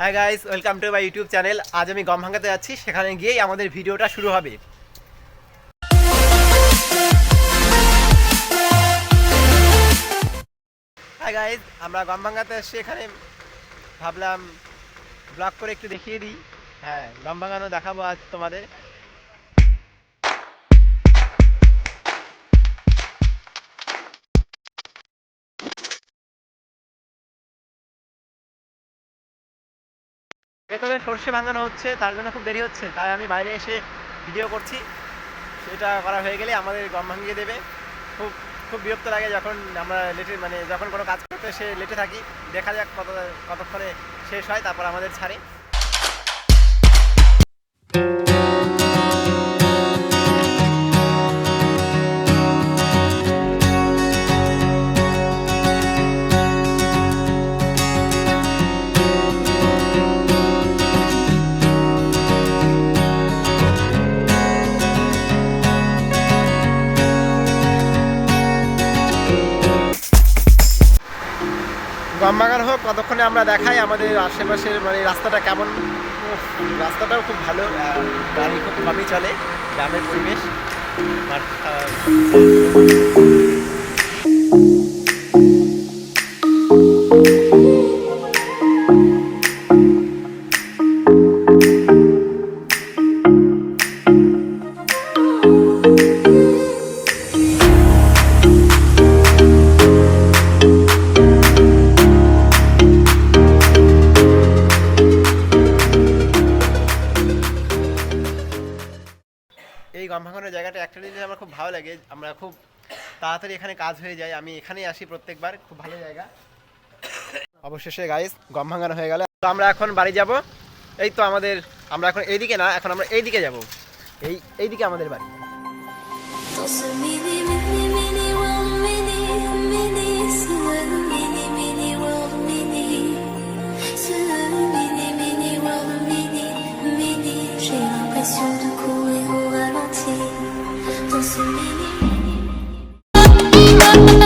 Hi guys welcome to my YouTube channel আজ আমি গম ভাঙাতে যাচ্ছি, সেখানে গিয়েই আমাদের ভিডিওটা শুরু হবে। হাই গাইস আমরা গম ভাঙাতে এসছি এখানে ভাবলাম ব্লগ করে একটু দেখিয়ে দিই। হ্যাঁ গম ভাঙানো দেখাবো আজ তোমাদের। ভেতরে সর্ষে ভাঙানো হচ্ছে, তার জন্য খুব দেরি হচ্ছে, তাই আমি বাইরে এসে ভিডিও করছি। সেটা করা হয়ে গেলে আমাদের গম ভাঙিয়ে দেবে। খুব খুব বিরক্ত লাগে যখন আমরা লেটে মানে যখন কোনো কাজ করতে সে লেটে থাকি। দেখা যাক কত, কতক্ষণে শেষ হয়, তারপর আমাদের ছাড়ে। বাগান হোক ততক্ষণে আমরা দেখাই আমাদের আশেপাশের মানে রাস্তাটা কেমন। রাস্তাটাও খুব ভালো গাড়ি খুব কমই চলে গ্রামের পরিবেশ। আর, আহ, গম ভাঙানোর জায়গাটা একটা জিনিস আমার খুব ভালো লাগে আমরা খুব তাড়াতাড়ি এখানে কাজ হয়ে যায় আমি এখানেই আসি প্রত্যেকবার খুব ভালো জায়গা। অবশেষে গাইস গম ভাঙানো হয়ে গেল। তো আমরা এখন বাড়ি যাব। এই তো আমাদের আমরা এখন এইদিকে না এখন আমরা এইদিকে যাব। এই এইদিকে আমাদের বাড়ি। So many.